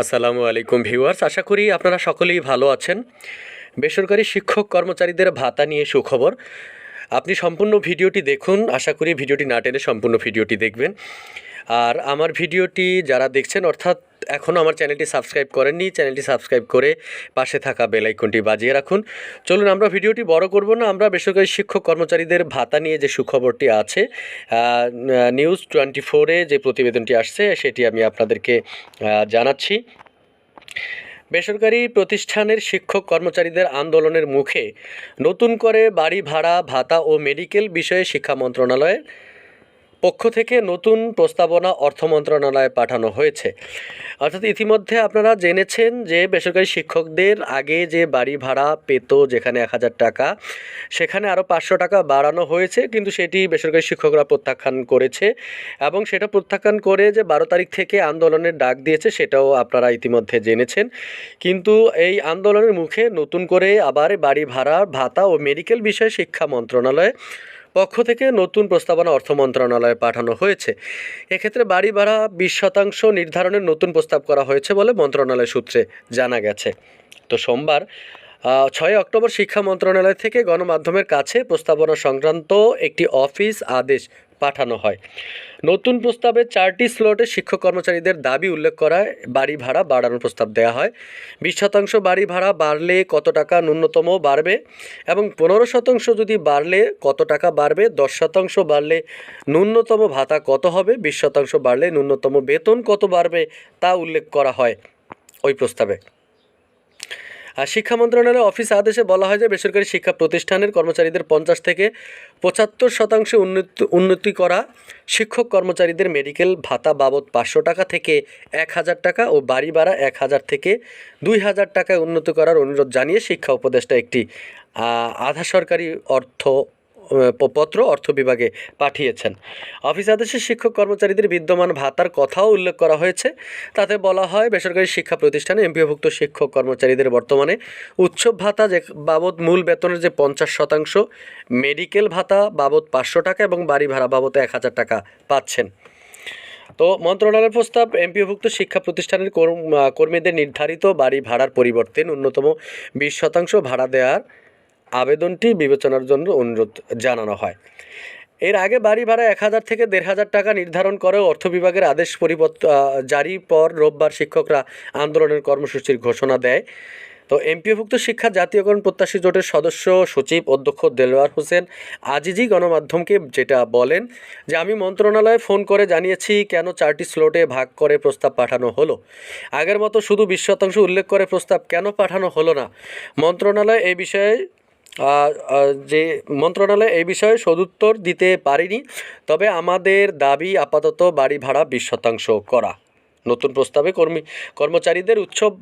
আসসালামু আলাইকুম ভিউয়ার্স, আশা করি আপনারা সকলেই ভালো আছেন। বেসরকারি শিক্ষক কর্মচারীদের ভাতা নিয়ে সুখবর। আপনি সম্পূর্ণ ভিডিওটি দেখুন, আশা করি ভিডিওটি না টেনে সম্পূর্ণ ভিডিওটি দেখবেন। আর আমার ভিডিওটি যারা দেখছেন, অর্থাৎ এখনও আমার চ্যানেলটি সাবস্ক্রাইব করেননি, চ্যানেলটি সাবস্ক্রাইব করে পাশে থাকা বেল আইকনটি বাজিয়ে রাখুন। চলুন আমরা ভিডিওটি বড় করব না, আমরা বেসরকারি শিক্ষক কর্মচারীদের ভাতা নিয়ে যে সুখবরটি আছে নিউজ টোয়েন্টি ফোরে যে প্রতিবেদনটি আসছে, সেটি আমি আপনাদেরকে জানাচ্ছি। বেসরকারি প্রতিষ্ঠানের শিক্ষক কর্মচারীদের আন্দোলনের মুখে নতুন করে বাড়ি ভাড়া, ভাতা ও মেডিকেল বিষয়ে শিক্ষা মন্ত্রণালয়ের পক্ষ থেকে নতুন প্রস্তাবনা অর্থ মন্ত্রণালয়ে পাঠানো হয়েছে। অর্থাৎ ইতিমধ্যে আপনারা জেনেছেন যে বেসরকারি শিক্ষকদের আগে যে বাড়ি ভাড়া পেত যেখানে এক হাজার টাকা, সেখানে আরও পাঁচশো টাকা বাড়ানো হয়েছে, কিন্তু সেটি বেসরকারি শিক্ষকরা প্রত্যাখ্যান করেছে এবং সেটা প্রত্যাখ্যান করে যে বারো তারিখ থেকে আন্দোলনের ডাক দিয়েছে সেটাও আপনারা ইতিমধ্যে জেনেছেন। কিন্তু এই আন্দোলনের মুখে নতুন করে আবার বাড়ি ভাড়া ভাতা ও মেডিকেল বিষয়ে শিক্ষা মন্ত্রণালয়ে পক্ষ থেকে নতুন প্রস্তাবনা অর্থ মন্ত্রণালয়ে পাঠানো হয়েছে। এক্ষেত্রে বাড়ি ভাড়া বিশ শতাংশ নির্ধারণের নতুন প্রস্তাব করা হয়েছে বলে মন্ত্রণালয় সূত্রে জানা গেছে। তো সোমবার ছয় অক্টোবর শিক্ষা মন্ত্রণালয় থেকে গণমাধ্যমের কাছে প্রস্তাবনা সংক্রান্ত একটি অফিস আদেশ পাঠানো হয়। নতুন প্রস্তাবে চারটি স্লটে শিক্ষক কর্মচারীদের দাবি উল্লেখ করায় বাড়ি ভাড়া বাড়ানোর প্রস্তাব দেওয়া হয়। বিশ শতাংশ বাড়ি ভাড়া বাড়লে কত টাকা ন্যূনতম বাড়বে? এবং পনেরো শতাংশ যদি বাড়লে কত টাকা বাড়বে? দশ শতাংশ বাড়লে ন্যূনতম ভাতা কত হবে? বিশ শতাংশ বাড়লে ন্যূনতম বেতন কত বাড়বে? তা উল্লেখ করা হয় ওই প্রস্তাবে। শিক্ষা মন্ত্রণালয়ের অফিস আদেশে বলা হয় যে বেসরকারি শিক্ষা প্রতিষ্ঠানের কর্মচারীদের পঞ্চাশ থেকে পঁচাত্তর শতাংশে উন্নতি উন্নতি করা শিক্ষক কর্মচারীদের মেডিকেল ভাতা বাবদ পাঁচশো টাকা থেকে এক হাজার টাকা ও বাড়ি ভাড়া এক হাজার থেকে দুই হাজার টাকায় উন্নত করার অনুরোধ জানিয়ে শিক্ষা উপদেষ্টা একটি আধা সরকারি অর্থ পত্র অর্থ বিভাগে পাঠিয়েছেন। অফিস আদেশে শিক্ষক কর্মচারীদের বিদ্যমান ভাতার কথাও উল্লেখ করা হয়েছে। তাতে বলা হয়, বেসরকারি শিক্ষা প্রতিষ্ঠানে এমপিওভুক্ত শিক্ষক কর্মচারীদের বর্তমানে উৎসব ভাতা যে, বাবদ মূল বেতনের যে পঞ্চাশ শতাংশ, মেডিকেল ভাতা বাবদ পাঁচশো টাকা এবং বাড়ি ভাড়া বাবদ এক হাজার টাকা পাচ্ছেন। তো মন্ত্রণালয়ের প্রস্তাব, এমপিওভুক্ত শিক্ষা প্রতিষ্ঠানের কর্ম- কর্মীদের নির্ধারিত বাড়ি ভাড়ার পরিবর্তে ন্যূনতম বিশ শতাংশ ভাড়া দেওয়ার আবেদনটি বিবেচনার জন্য অনুরোধ জানানো হয়। এর আগে বাড়ি ভাড়া এক হাজার থেকে দেড় হাজার টাকা নির্ধারণ করে অর্থ বিভাগের আদেশ পরিবর্ত জারি পর রোববার শিক্ষকরা আন্দোলনের কর্মসূচির ঘোষণা দেয়। তো এমপিওভুক্ত শিক্ষা জাতীয়করণ প্রত্যাশী জোটের সদস্য, সচিব, অধ্যক্ষ দেলোয়ার হোসেন আজিজি গণমাধ্যমকে যেটা বলেন যে, আমি মন্ত্রণালয়ে ফোন করে জানিয়েছি কেন চারটি স্লোটে ভাগ করে প্রস্তাব পাঠানো হলো। আগের মতো শুধু বিশ শতাংশ উল্লেখ করে প্রস্তাব কেন পাঠানো হলো না। মন্ত্রণালয় এই বিষয়ে যে মন্ত্রণালয় এই বিষয়ে সদুত্তর দিতে পারেনি, তবে আমাদের দাবি আপাতত বাড়ি ভাড়া বিশ শতাংশ করা। নতুন প্রস্তাবে কর্মী, কর্মচারীদের উৎসব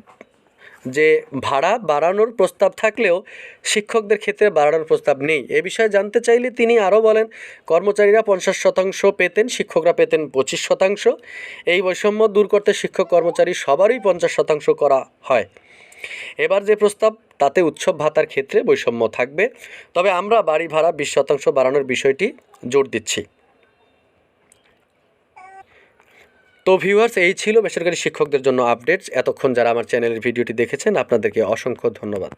যে ভাড়া বাড়ানোর প্রস্তাব থাকলেও শিক্ষকদের ক্ষেত্রে বাড়ানোর প্রস্তাব নেই। এ বিষয়ে জানতে চাইলে তিনি আরও বলেন, কর্মচারীরা পঞ্চাশ শতাংশ পেতেন, শিক্ষকরা পেতেন পঁচিশ শতাংশ। এই বৈষম্য দূর করতে শিক্ষক কর্মচারী সবারই পঞ্চাশ শতাংশ করা হয়। এবার যে প্রস্তাব, তাতে উৎসব ভাতার ক্ষেত্রে বৈষম্য থাকবে। তবে আমরা বাড়ি ভাড়া বিশ শতাংশ বাড়ানোর বিষয়টি জোর দিচ্ছি। তো ভিউয়ার্স এই ছিল বেসরকারি শিক্ষকদের জন্য আপডেটস এতক্ষণ যারা আমার চ্যানেলের ভিডিওটি দেখেছেন, আপনাদেরকে অসংখ্য ধন্যবাদ।